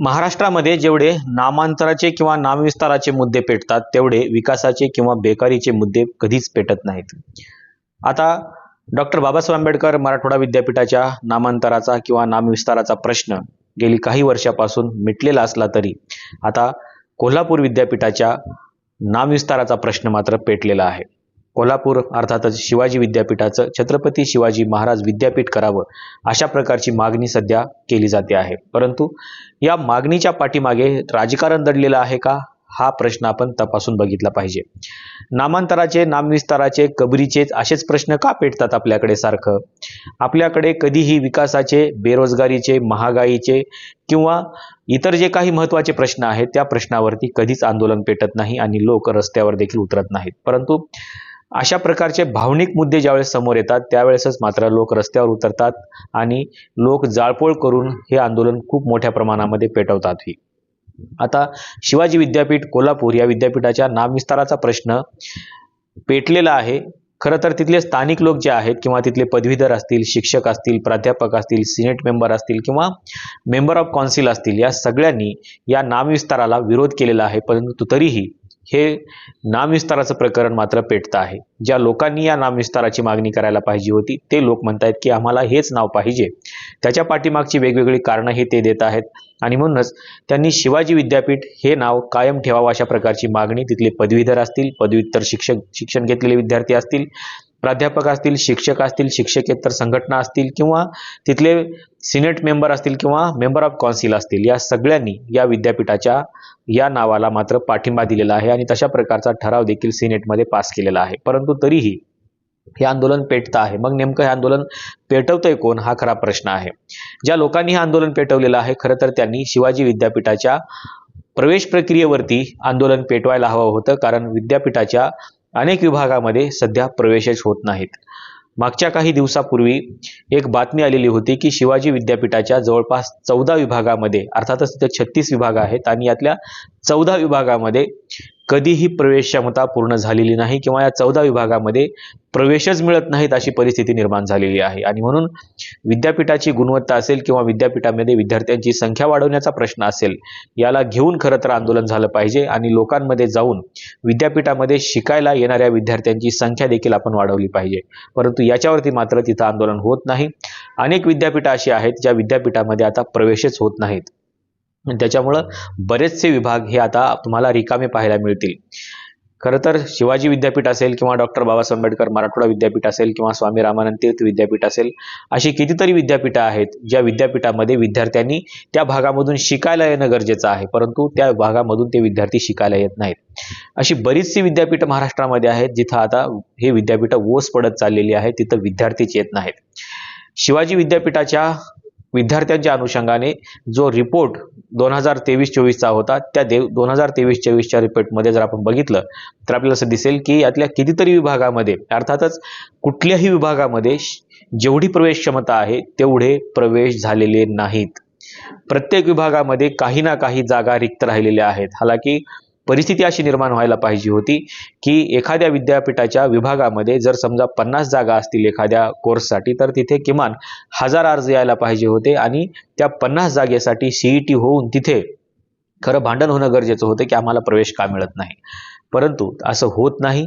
महाराष्ट्रामध्ये जेवढे नामांतराचे किंवा नामविस्ताराचे मुद्दे पेटतात तेवढे विकासाचे किंवा बेकारीचे मुद्दे कधीच पेटत नाहीत. आता डॉक्टर बाबासाहेब आंबेडकर मराठवाडा विद्यापीठाच्या नामांतराचा किंवा नामविस्ताराचा प्रश्न गेली काही वर्षापासून मिटलेला असला तरी आता कोल्हापूर विद्यापीठाच्या नामविस्ताराचा प्रश्न मात्र पेटलेला आहे. कोल्हापूर अर्थातच शिवाजी विद्यापीठाचं छत्रपती शिवाजी महाराज विद्यापीठ करावं अशा प्रकारची मागणी सध्या केली जाते आहे. परंतु या मागणीच्या पाठीमागे राजकारण दडलेलं आहे का? हा प्रश्न आपण तपासून बघितला पाहिजे. नामांतराचे नामविस्ताराचे कबरीचे असेच प्रश्न का पेटतात आपल्याकडे सारखं? आपल्याकडे कधीही विकासाचे बेरोजगारीचे महागाईचे किंवा इतर जे काही महत्त्वाचे प्रश्न आहेत त्या प्रश्नावरती कधीच आंदोलन पेटत नाही आणि लोक रस्त्यावर देखील उतरत नाहीत. परंतु अशा प्रकारचे भावनिक मुद्दे ज्यावेळेस समोर येतात त्यावेळेसच मात्र लोक रस्त्यावर उतरतात आणि लोक जाळपोळ करून हे आंदोलन खूप मोठ्या प्रमाणामध्ये पेटवतातही आता शिवाजी विद्यापीठ कोल्हापूर या विद्यापीठाच्या नामविस्ताराचा प्रश्न पेटलेला आहे. खरं तर तिथले स्थानिक लोक जे आहेत किंवा तिथले पदवीधर असतील शिक्षक असतील प्राध्यापक असतील सिनेट मेंबर असतील किंवा मेंबर ऑफ कौन्सिल असतील या सगळ्यांनी या नामविस्ताराला विरोध केलेला आहे. परंतु तरीही हे नामविस्ताराचं प्रकरण मात्र पेटतं आहे. ज्या लोकांनी या नामविस्ताराची मागणी करायला पाहिजे होती ते लोक म्हणतायत की आम्हाला हेच नाव पाहिजे. त्याच्या पाठीमागची वेगवेगळी कारणं हे ते देत आहेत आणि म्हणूनच त्यांनी शिवाजी विद्यापीठ हे नाव कायम ठेवावं अशा प्रकारची मागणी तिथले पदवीधर असतील पदव्युत्तर शिक्षक शिक्षण घेतलेले विद्यार्थी असतील प्राध्यापक असतील शिक्षक असतील शिक्षकेतर संघटना असतील किंवा तिथले सिनेट मेंबर असतील किंवा मेंबर ऑफ कौन्सिल असतील या सगळ्यांनी या विद्यापीठाच्या या नावाला मात्र पाठिंबा दिलेला आहे आणि तशा प्रकारचा ठराव देखील सिनेटमध्ये पास केलेला आहे. परंतु तरीही हे आंदोलन पेटतं आहे. मग नेमकं हे आंदोलन पेटवतंय कोण? हा खरा प्रश्न आहे. ज्या लोकांनी हे आंदोलन पेटवलेलं आहे खरं तर त्यांनी शिवाजी विद्यापीठाच्या प्रवेश प्रक्रियेवरती आंदोलन पेटवायला हवं होतं कारण विद्यापीठाच्या अनेक विभागामध्ये सध्या प्रवेशच होत नाहीत. मागच्या काही दिवसापूर्वी एक बातमी आलेली होती की शिवाजी विद्यापीठाच्या जवळपास चौदा विभागामध्ये अर्थातच तिथे छत्तीस विभाग आहेत आणि यातल्या चौदा विभागामध्ये कधीही प्रवेश क्षमता पूर्ण झालेली नाही किंवा या चौदा विभागामध्ये प्रवेशच मिळत नाहीत अशी परिस्थिती निर्माण झालेली आहे. आणि म्हणून विद्यापीठाची गुणवत्ता असेल किंवा विद्यापीठामध्ये विद्यार्थ्यांची संख्या वाढवण्याचा प्रश्न असेल याला घेऊन खरं तर आंदोलन झालं पाहिजे आणि लोकांमध्ये जाऊन विद्यापीठामध्ये शिकायला येणाऱ्या विद्यार्थ्यांची संख्या देखील आपण वाढवली पाहिजे. परंतु याच्यावरती मात्र तिथं आंदोलन होत नाही. अनेक विद्यापीठं अशी आहेत ज्या विद्यापीठामध्ये आता प्रवेशच होत नाहीत. त्याच्यामुळं बरेचसे विभाग हे आता तुम्हाला रिकामे पाहायला मिळतील. खरं तर शिवाजी विद्यापीठ असेल किंवा डॉक्टर बाबासाहेब आंबेडकर मराठवाडा विद्यापीठ असेल किंवा स्वामी रामानंद तीर्थ विद्यापीठ असेल अशी कितीतरी विद्यापीठं आहेत ज्या विद्यापीठामध्ये विद्यार्थ्यांनी त्या भागामधून शिकायला येणं गरजेचं आहे परंतु त्या भागामधून ते विद्यार्थी शिकायला येत नाहीत. अशी बरीचशी विद्यापीठं महाराष्ट्रामध्ये आहेत जिथं आता हे विद्यापीठं ओस पडत चाललेली आहेत तिथं विद्यार्थीच येत नाहीत. शिवाजी विद्यापीठाच्या विद्यार्थ्यांच्या अनुषंगाने जो रिपोर्ट दोन हजार तेवीस चोवीसचा होता त्या देव दोन हजार तेवीस चोवीसच्या रिपोर्टमध्ये जर आपण बघितलं तर आपल्याला असं दिसेल की यातल्या कितीतरी विभागामध्ये अर्थातच कुठल्याही विभागामध्ये जेवढी प्रवेश क्षमता आहे तेवढे प्रवेश झालेले नाहीत. प्रत्येक विभागामध्ये काही ना काही जागा रिक्त राहिलेल्या आहेत. हालाकी परिस्थिती अशी निर्माण व्हायला पाहिजे होती की एखाद्या विद्यापीठाच्या विभागामध्ये जर समजा पन्नास जागा असतील एखाद्या कोर्ससाठी तर तिथे किमान हजार अर्ज यायला पाहिजे होते आणि त्या पन्नास जागेसाठी सीईटी होऊन तिथे खरं भांडण होणं गरजेचं होतं की आम्हाला प्रवेश का मिळत नाही. परंतु असं होत नाही.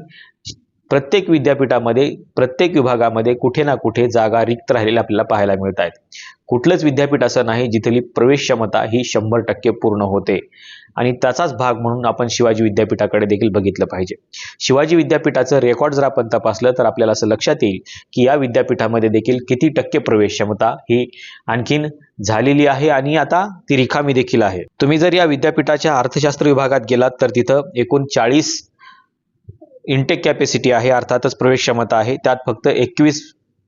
प्रत्येक विद्यापीठामध्ये प्रत्येक विभागामध्ये कुठे ना कुठे जागा रिक्त राहिलेल्या आपल्याला पाहायला मिळत आहेत. कुठलंच विद्यापीठ असं नाही जिथली प्रवेश क्षमता ही शंभर टक्के पूर्ण होते. आणि त्याचाच भाग म्हणून आपण शिवाजी विद्यापीठाकडे देखील बघितलं पाहिजे. शिवाजी विद्यापीठाचं रेकॉर्ड जर आपण तपासलं तर आपल्याला असं लक्षात येईल की या विद्यापीठामध्ये देखील किती टक्के प्रवेश क्षमता ही आणखीन झालेली आहे आणि आता ती रिकामी देखील आहे. तुम्ही जर या विद्यापीठाच्या अर्थशास्त्र विभागात गेलात तर तिथं एकूण चाळीस इंटेक कॅपॅसिटी आहे अर्थातच प्रवेश क्षमता आहे. त्यात फक्त एकवीस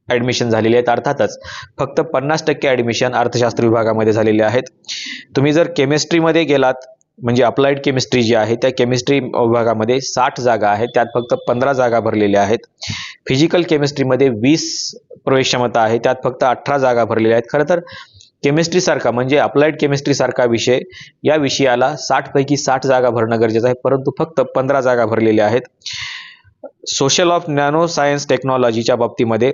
ॲडमिशन झालेले आहेत अर्थातच फक्त पन्नास टक्के ॲडमिशन अर्थशास्त्र विभागामध्ये झालेले आहेत. तुम्ही जर केमिस्ट्रीमध्ये गेलात म्हणजे अप्लाइड केमिस्ट्री जी आहे त्या केमिस्ट्री विभागामध्ये साठ जागा आहेत त्यात फक्त पंधरा जागा भरलेल्या आहेत. फिजिकल केमिस्ट्रीमध्ये वीस प्रवेश क्षमता आहे त्यात फक्त अठरा जागा भरलेल्या आहेत. खरं तर केमिस्ट्रीसारखा म्हणजे अप्लाइड केमिस्ट्रीसारखा विषय या विषयाला साठपैकी साठ जागा भरणं गरजेचं आहे परंतु फक्त पंधरा जागा भरलेल्या आहेत. सोशल ऑफ नॅनो सायन्स टेक्नॉलॉजीच्या बाबतीमध्ये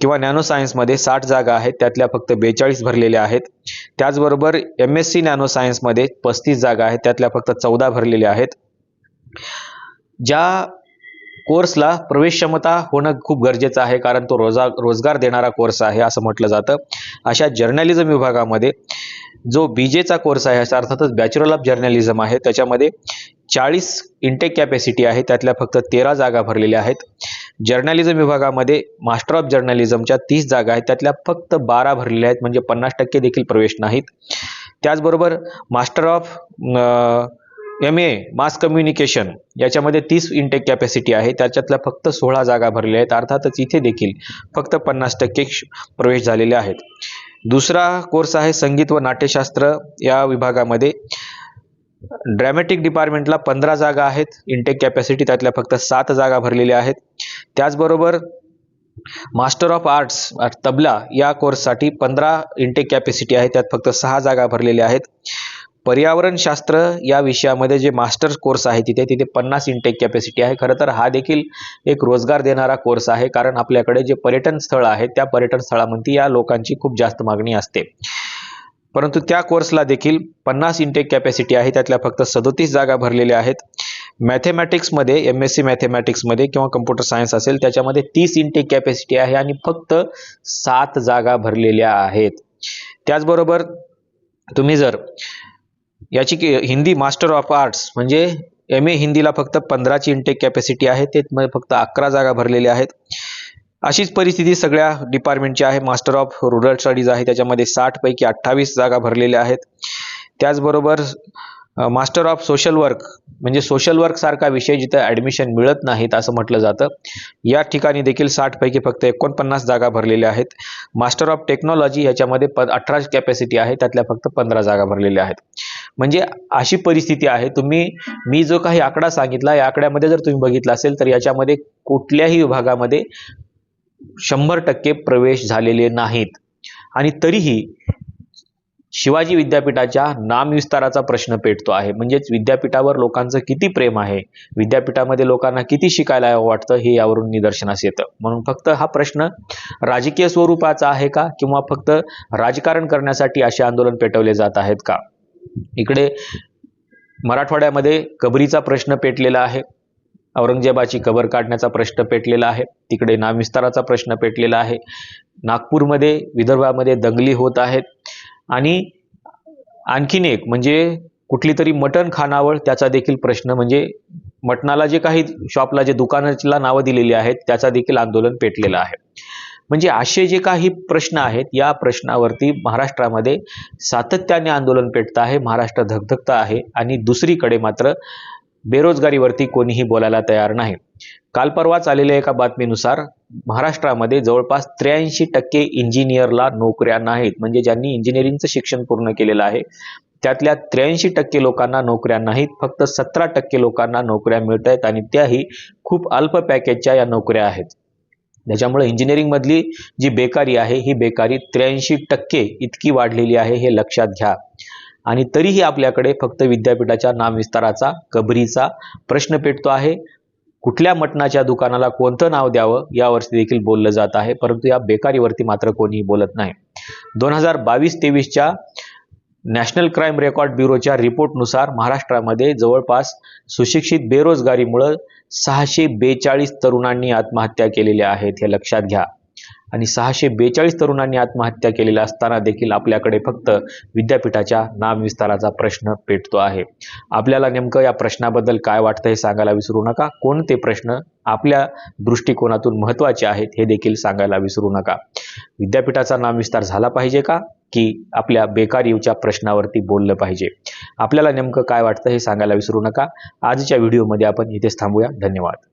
किंवा नॅनो सायन्समध्ये साठ जागा आहेत त्यातल्या फक्त बेचाळीस भरलेल्या आहेत. त्याचबरोबर एम एस सी नॅनो सायन्समध्ये पस्तीस जागा आहेत त्यातल्या फक्त चौदा भरलेल्या आहेत. ज्या कोर्सला प्रवेश क्षमता होणं खूप गरजेचं आहे कारण तो रोजा रोजगार देणारा कोर्स आहे असं म्हटलं जातं. अशा जर्नलिझम विभागामध्ये जो बी जेचा कोर्स आहे अर्थातच बॅचलर ऑफ जर्नलिझम आहे त्याच्यामध्ये चाळीस इंटेक कॅपॅसिटी आहे त्यातल्या फक्त तेरा जागा भरलेल्या आहेत. जर्नलिझम विभागामध्ये मास्टर ऑफ जर्नलिझमच्या तीस जागा आहेत त्यातल्या फक्त बारा भरलेल्या आहेत म्हणजे पन्नास टक्के देखील प्रवेश नाहीत. त्याचबरोबर master of M A mass communication याच्यामध्ये तीस इंटेक कॅपॅसिटी आहे. त्याच्यातल्या फक्त सोळा जागा भरलेल्या आहेत. अर्थातच इथे देखील फक्त पन्नास टक्के प्रवेश झालेले आहेत. दुसरा कोर्स आहे संगीत व नाट्यशास्त्र. या विभागामध्ये ड्रॅमॅटिक डिपार्टमेंटला पंधरा जागा आहेत. इंटेक कॅपॅसिटी त्यातल्या फक्त सात जागा भरलेल्या आहेत. त्याचबरोबर मास्टर ऑफ आर्ट्स तबला या कोर्ससाठी पंधरा इंटेक कॅपॅसिटी आहे. त्यात फक्त सहा जागा भरलेल्या आहेत. पर्यावरणशास्त्र या विषयामध्ये जे मास्टर्स कोर्स आहे तिथे तिथे पन्नास इंटेक कॅपॅसिटी आहे. खरं तर हा देखील एक रोजगार देणारा कोर्स आहे. कारण आपल्याकडे जे पर्यटन स्थळ आहे त्या पर्यटन स्थळामध्ये या लोकांची खूप जास्त मागणी असते. परंतु त्या कोर्सला देखील पन्नास इंटेक कॅपॅसिटी आहे. त्यातल्या फक्त सदोतीस जागा भरलेल्या आहेत. मॅथेमॅटिक्समध्ये एम एस सी मॅथेमॅटिक्समध्ये किंवा कम्प्युटर सायन्स असेल त्याच्यामध्ये तीस इंटेक कॅपॅसिटी आहे आणि फक्त सात जागा भरलेल्या आहेत. त्याचबरोबर तुम्ही जर याची की हिंदी मास्टर ऑफ आर्ट्स म्हणजे एम ए हिंदीला फक्त पंधराची इंटेक कॅपॅसिटी आहे ते फक्त अकरा जागा भरलेल्या आहेत. अशीच परिस्थिती सगळ्या डिपार्टमेंटची आहे. मास्टर ऑफ रुरल स्टडीज आहे त्याच्यामध्ये साठ पैकी अठ्ठावीस जागा भरलेल्या आहेत. त्याचबरोबर मास्टर ऑफ सोशल वर्क म्हणजे सोशल वर्क सारखा विषय जिथं ॲडमिशन मिळत नाहीत असं म्हटलं जातं. या ठिकाणी देखील साठ पैकी फक्त एकोणपन्नास जागा भरलेल्या आहेत. मास्टर ऑफ टेक्नॉलॉजी याच्यामध्ये प अठरा कॅपॅसिटी आहे त्यातल्या फक्त पंधरा जागा भरलेल्या आहेत. म्हणजे अशी परिस्थिती आहे. तुम्ही मी जो काही आकडा सांगितला या आकड्यामध्ये जर तुम्ही बघितला असेल तर याच्यामध्ये कुठल्याही विभागामध्ये शंभर टक्के प्रवेश झालेले नाहीत. आणि तरीही शिवाजी विद्यापीठाच्या नामविस्ताराचा प्रश्न पेटतो आहे. म्हणजेच विद्यापीठावर लोकांचं किती प्रेम आहे? विद्यापीठामध्ये लोकांना किती शिकायला वाटतं हे यावरून निदर्शनास येतं. म्हणून फक्त हा प्रश्न राजकीय स्वरूपाचा आहे का? किंवा फक्त राजकारण करण्यासाठी असे आंदोलन पेटवले जात आहेत का? इकडे मराठवाड्यामध्ये कबरीचा प्रश्न पेटलेला आहे. औरंगजेबाची कबर काढण्याचा प्रश्न पेटलेला आहे. तिकडे नामविस्ताराचा प्रश्न पेटलेला आहे. नागपूरमध्ये विदर्भामध्ये दंगली होत आहेत. आणि आणखीन एक म्हणजे कुठली तरी मटण खानावळ त्याचा देखील प्रश्न म्हणजे मटणाला जे काही शॉपला जे दुकानाला नावं दिलेली आहेत त्याचा देखील आंदोलन पेटलेलं आहे. म्हणजे असे जे काही प्रश्न आहेत या प्रश्नावरती महाराष्ट्रामध्ये सातत्याने आंदोलन पेटतं आहे महाराष्ट्र धगधगतं आहे आणि दुसरीकडे मात्र बेरोजगारीवरती कोणीही बोलायला तयार नाही. काल परवाच आलेल्या एका बातमीनुसार महाराष्ट्रामध्ये जवळपास त्र्याऐंशी टक्के इंजिनियरला नोकऱ्या नाहीत. म्हणजे ज्यांनी इंजिनिअरिंगचं शिक्षण पूर्ण केलेलं आहे त्यातल्या त्र्याऐंशी टक्के लोकांना नोकऱ्या नाहीत. फक्त सतरा टक्के लोकांना नोकऱ्या मिळत आहेत आणि त्याही खूप अल्प पॅकेजच्या या नोकऱ्या आहेत. त्याच्यामुळे इंजिनिअरिंगमधली जी बेकारी आहे ही बेकारी त्र्याऐंशी टक्के इतकी वाढलेली आहे हे लक्षात घ्या. आणि तरीही आपल्याकडे फक्त विद्यापीठाच्या नामविस्ताराचा कबरीचा प्रश्न पेटतो आहे. कुठल्या मटणाच्या दुकानाला कोणतं नाव द्यावं यावरती देखील बोललं जात आहे परंतु या बेकारीवरती मात्र कोणीही बोलत नाही. दोन हजार बावीस तेवीसच्या नॅशनल क्राईम रेकॉर्ड ब्युरोच्या रिपोर्टनुसार महाराष्ट्रामध्ये जवळपास सुशिक्षित बेरोजगारीमुळं सहाशे बेचाळीस तरुणांनी आत्महत्या केलेल्या आहेत हे लक्षात घ्या. आणि सहाशे बेचाळीस तरुणांनी आत्महत्या केलेल्या असताना देखील आपल्याकडे फक्त विद्यापीठाच्या नामविस्ताराचा प्रश्न पेटतो आहे. आपल्याला नेमकं या प्रश्नाबद्दल काय वाटतं हे सांगायला विसरू नका. कोणते प्रश्न आपल्या दृष्टिकोनातून महत्त्वाचे आहेत हे देखील सांगायला विसरू नका. विद्यापीठाचा नामविस्तार झाला पाहिजे का? की आपल्या बेकारीच्या प्रश्नावरती बोललं पाहिजे. आपल्याला नेमकं काय वाटतं हे सांगायला विसरू नका. आजच्या व्हिडिओमध्ये आपण इथेच थांबूया. धन्यवाद.